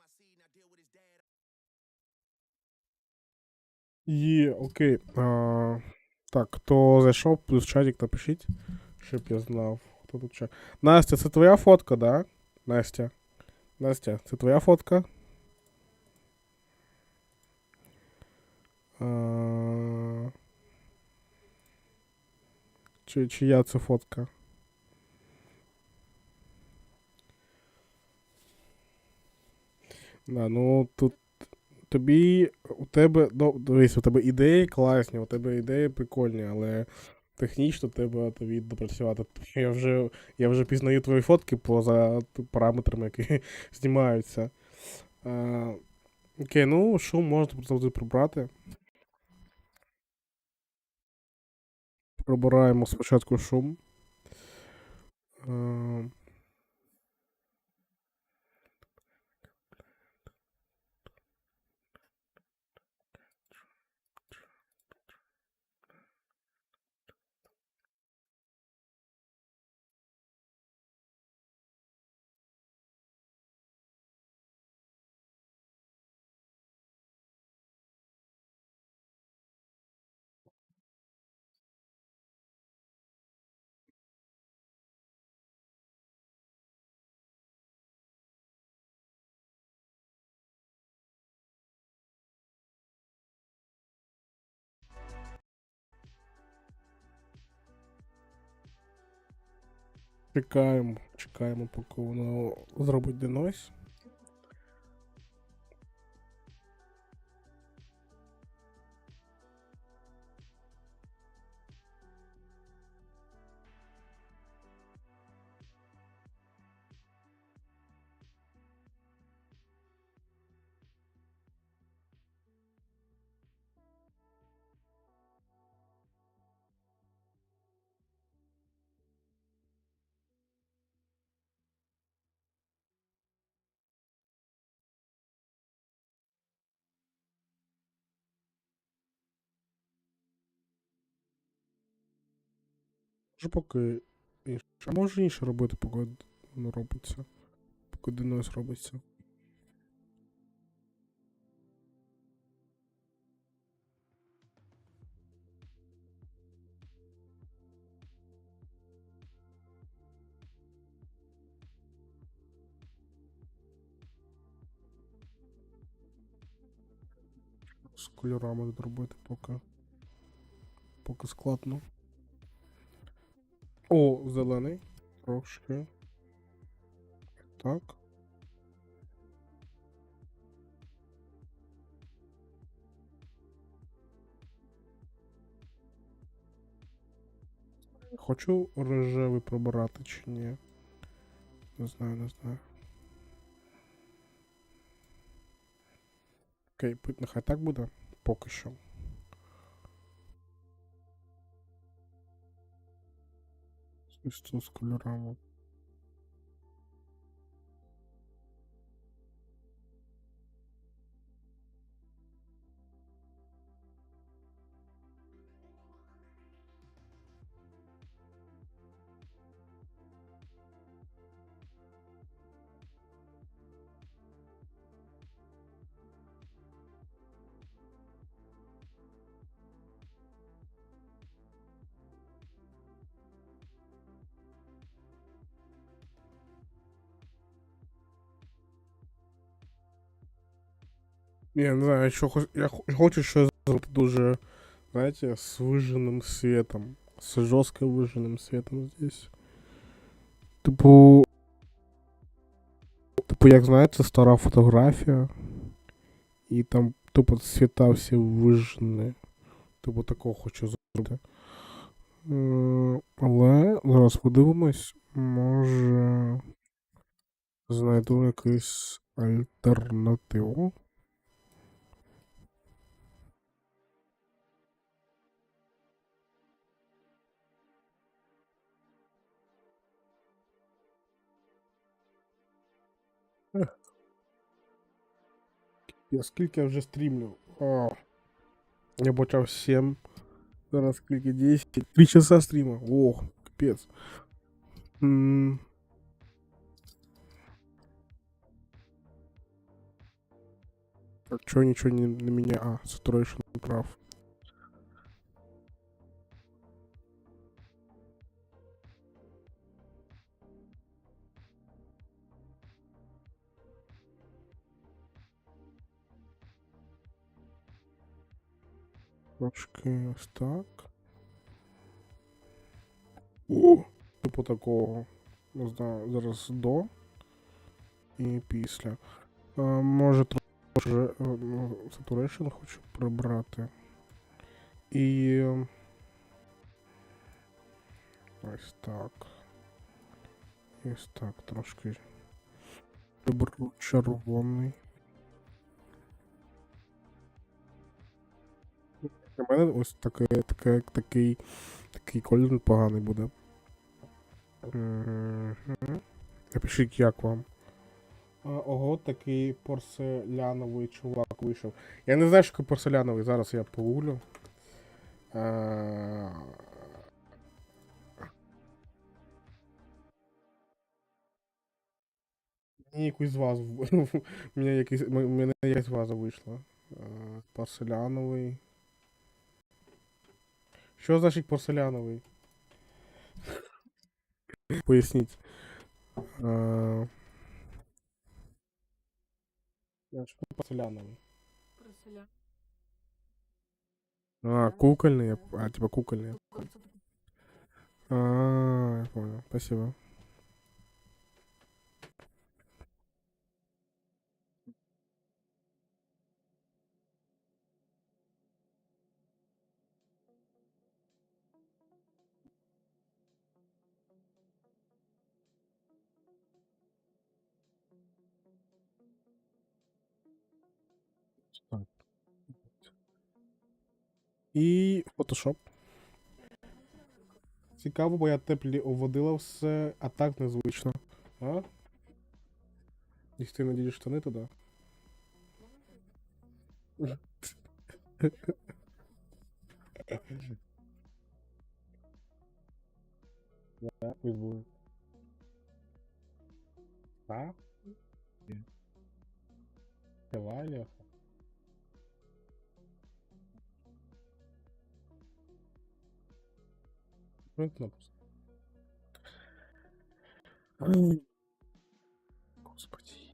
my seed, now deal with his dad. Є, окей. А, так, хто зайшов, плюс чатик напишіть, щоб я знав. Хто тут чат. Настя, це твоя фотка, да? Настя. Настя, це твоя фотка? Чи, чия це фотка? Да, ну тут тобі у тебе. Ну, дивись, у тебе ідеї класні, у тебе ідеї прикольні, але технічно треба тобі допрацювати. Я вже, я вже пізнаю твої фотки поза параметрами, які знімаються. А, окей, ну шум можна завжди прибрати. Прибираємо спочатку шум. Чекаємо, чекаємо, поки воно зробить денойс. Може поки. А може інше робити, поки воно робиться. Поки денойс робиться. З кольорами тут робити поки. Поки складно. О, зелений. Трошки. Так. Хочу рожевий пробирати чи ні. Не знаю, не знаю. Окей, нехай так буде. Поки що. Що з кольорами. Я не знаю, що хоч- я хо- хочу щось зробити дуже, знаєте, с выжженным светом. С жестко выжженным светом здесь. Типу. Типу, як знаєте, стара фотографія. І там тупо цвіта всі вижні. Типу такого хочу зробити. Е, Але зараз подивимось, може знайду якусь альтернативу. Я скільки я вже стрімлю? О, я почав 7. Зараз скільки 10. 3 часа стріма. О, капець. М. Так, чого нічого не, не міняє? А, saturation прав. Трошки ось так. О! Типу такого. Не знаю, зараз до і після. А, може трошки е, ну, saturation хочу прибрати. І. е, Ось так. Ось так трошки. Приберу червоний. Для мене ось таке, таке, такий, такий колір непоганий буде. Напишіть, як вам. Ого, такий порцеляновий чувак вийшов. Я не знаю, що таке порцеляновий, зараз я погуглю. Мені якусь вазу. мене якась ваза вийшла. А, Порцеляновий. Що значить порцеляновий? Поясніть. А... Я ж порцеляновий. Порцелян. А, кукольный. п- А, типа кукольный. Таке. А, я понял. Спасибо. І Photoshop. Цікаво, бо я теплі оводила все, а так незвично. А? Їх ти надієш штани туди? Давай, Ну, Ай. Господи.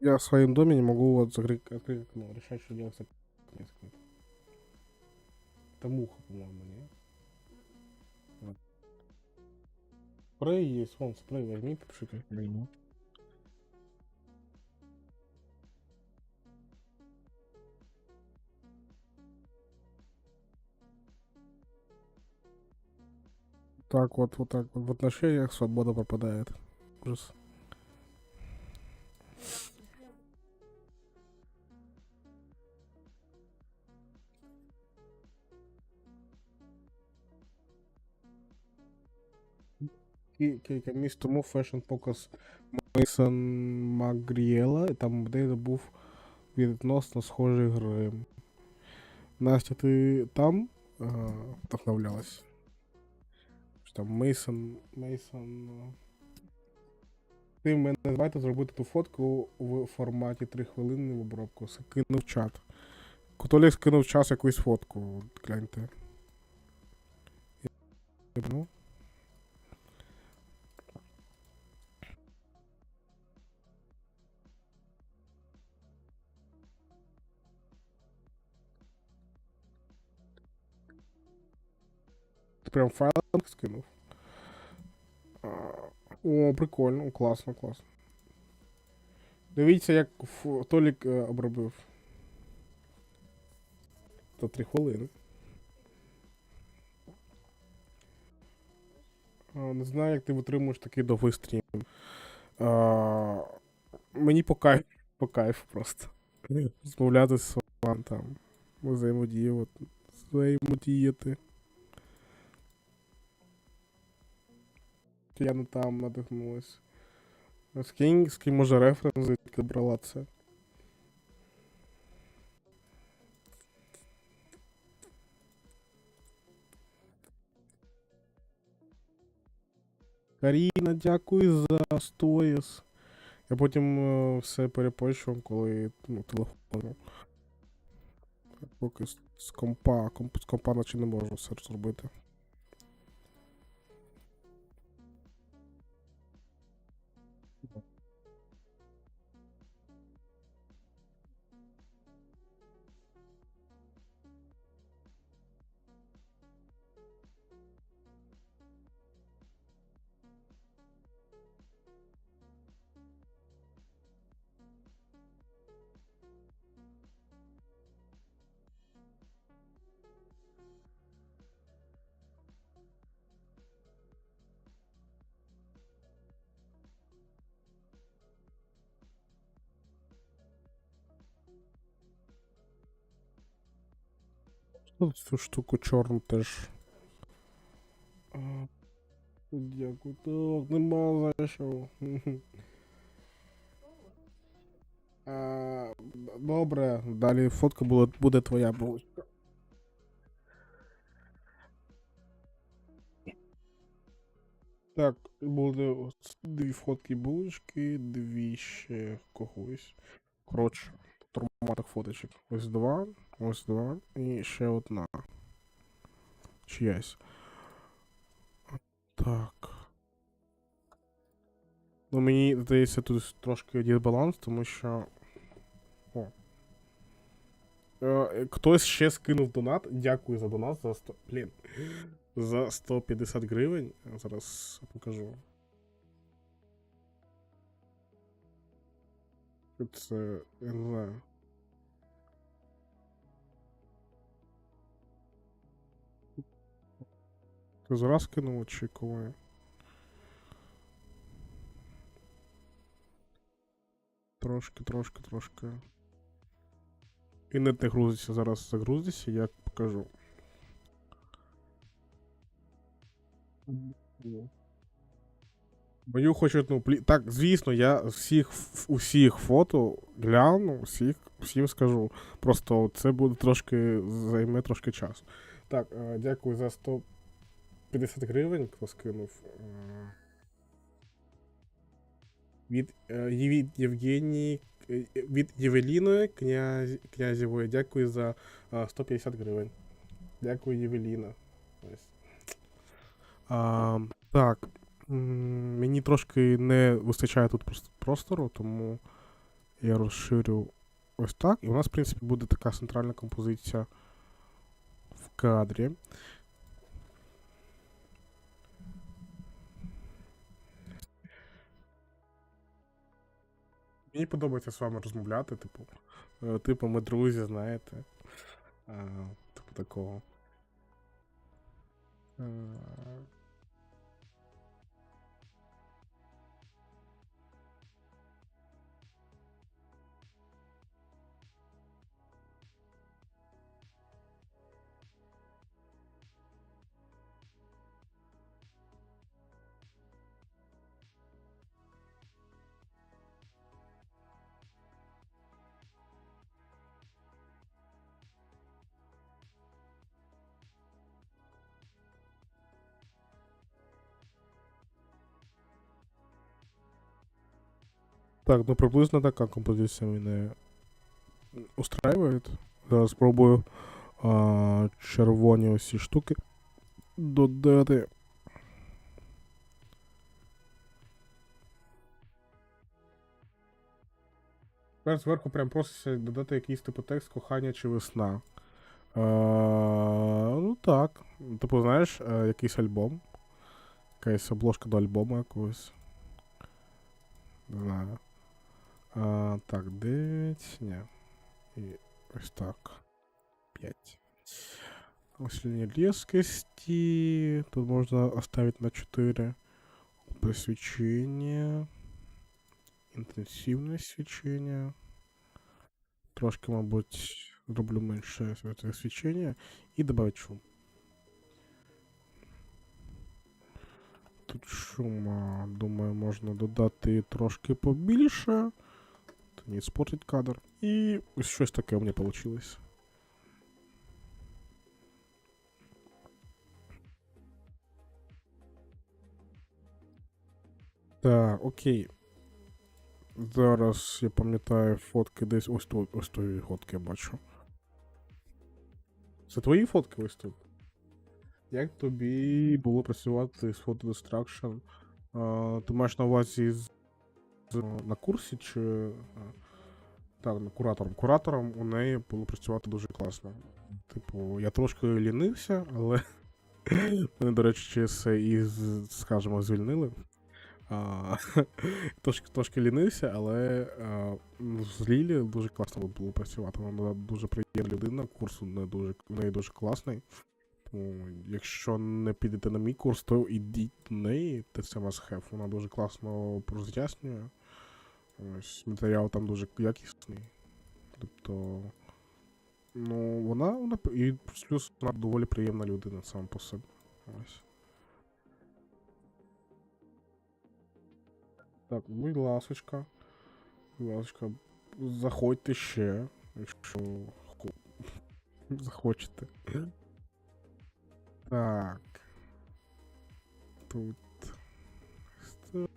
Я в своем доме не могу вот закрыть, открыть окно, решать, что делать с окном. Это муха, по-моему, не? Вот. Спрей есть, вон, спрей возьми, попшикай. Возьму. Так вот, вот так вот. В отношениях свобода пропадает. Ужас. Кілька місць тому Fashion Показ Мейсон Магрієла, і там де був відносно схожий грим. Настя, ти там а, вдохновлялась? Там Мейсон. Мейсон. Ти в мене давайте зробити ту фотку в форматі 3 хвилини в обробку. Скинув чат. Котолік скинув час якусь фотку. от Гляньте. Прям файлом скинув. О, прикольно, класно, класно. Дивіться, як Толік е, обробив. За три хвилини. Не знаю, як ти витримуєш такий довгий стрім. А, мені по кайфу, по кайфу просто. Розмовляти з вами там. Взаємодіяти. Взаємодіяти. Я не там надихнулась. Скинь, ким може референс, звідки брала це. Каріна, дякую за стоїс. Я потім е, все перепощу, коли ну, телефону. Поки з компа, комп, з компа наче не можу все зробити. Ну, Цю штуку чорну теж. Дякую. Так, нема за що. Добре, далі фотка буде, буде твоя булочка. Так, буде дві фотки булочки, дві ще когось. Коротше, форматах фоточок. Ось два, ось два і ще одна. Чиясь. Так. Ну, мені здається, тут трошки дисбаланс, тому що. О. Е, хтось ще скинув донат. Дякую за донат за 100. Блін. За 150 гривень. Зараз покажу. Це. Я не знаю. Ти зараз кинув чи коли? Трошки, трошки, трошки. І не не грузиться, зараз загрузиться, я покажу. Мою хочуть, ну, плі... Так, звісно, я всіх усіх фото гляну, всіх, всім скажу. Просто це буде трошки займе трошки часу. Так, е, дякую за 150 гривень, хто скинув. Е, Від, е, від Євгенії, е, від Євеліни князь, князєвої. Дякую за е, 150 гривень. Дякую, Євеліна. Ось. А, так. Мені трошки не вистачає тут простору, тому я розширю ось так. І у нас, в принципі, буде така центральна композиція в кадрі. Мені подобається з вами розмовляти, типу. е, Типу, ми друзі, знаєте. Типу такого. Так, ну приблизно така композиція мене устраює. Зараз спробую а, червоні ці штуки додати. Тепер зверху прям проситься додати якийсь типу текст кохання чи весна. А, ну так. Типу, знаєш, е, якийсь альбом. Якась обложка до альбому якогось. Не знаю. А, так, 9. Ні. І ось так. 5. Усиление резкости. Тут можно оставить на 4. Просвечение. Інтенсивність свічення. Трошки, мабуть, зроблю менше свічення і додати шум. Тут шума, думаю, можна додати трошки побільше. Не спортить кадр. Ось щось таке у мене вийшло. Так, окей. Зараз я пам'ятаю фотки десь ось тут, ось тої фотки я бачу. Це твої фотки ось тут? Як тобі було працювати з? А, ти маєш на увазі з- на курсі чи. Так, на куратором. Куратором у неї було працювати дуже класно. Типу, я трошки лінився, але мене, до речі, через і, скажімо, звільнили. Трошки, трошки лінився, але ну, з Лілі дуже класно було працювати. Вона дуже приємна людина, курс у неї дуже, у неї дуже класний. Якщо не підете на мій курс, то ідіть до неї, це must have. Вона дуже класно роз'яснює. Ось, матеріал там дуже якісний. Тобто. Ну, вона, вона і плюс вона доволі приємна людина сама по собі. Ось. Так, будь ласочка. Будь ласочка, заходьте ще, якщо захочете. Так. Тут.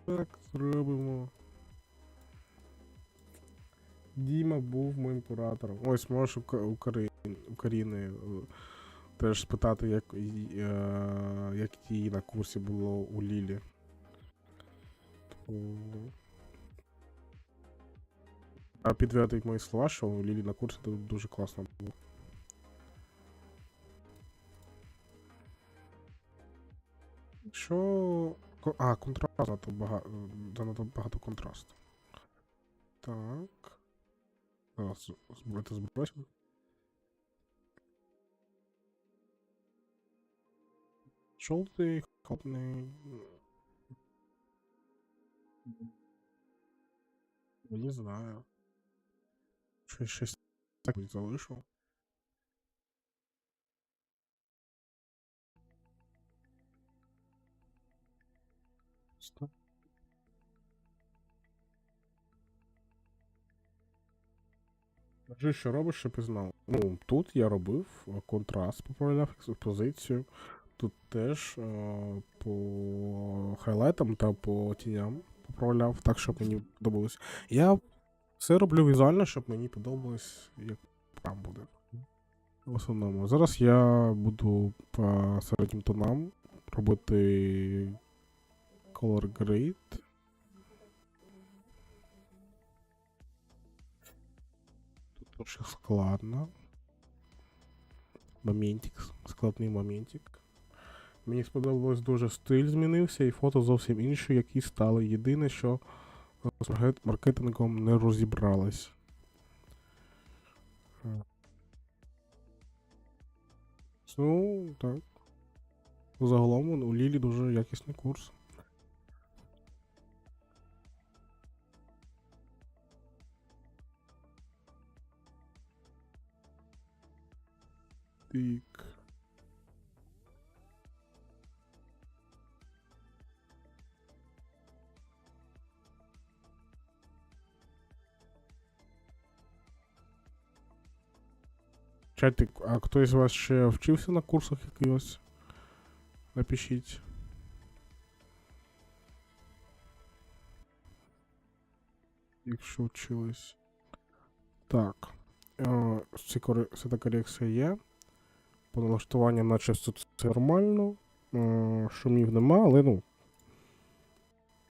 Так, зробимо. Діма був моїм куратором. Ось можеш у, Ка- у, Каріни е, теж спитати, як, е, як її на курсі було у Лілі. Типу, А підтвердить мої слова, що у Лілі на курсі ду- дуже класно було. Що. А, контраст занадто багато, занадто багато контрасту. Так. Зараз збройте збросимо. Жовтий, холодний. Я не знаю. Щось щось так залишив. Стоп. Скажи, що робиш, щоб і. Ну, тут я робив е, контраст, поправляв експозицію. Тут теж е, по хайлайтам та по тіням поправляв, так, щоб мені подобалось. Я все роблю візуально, щоб мені подобалось, як там буде. В основному. Зараз я буду по середнім тонам робити color grade. Тут складно. Моментик, складний моментик. Мені сподобалось дуже стиль змінився, і фото зовсім інші, які стали. Єдине, що е, з маркетингом не розібралась. Ну, так. Загалом у Лілі дуже якісний курс. Так. Чатик, а хто із вас ще вчився на курсах якихось? Напишіть. Якщо вчились. Так. Е, ці кори- Ця корекція є. По налаштуванням наче все нормально. Шумів нема, але ну,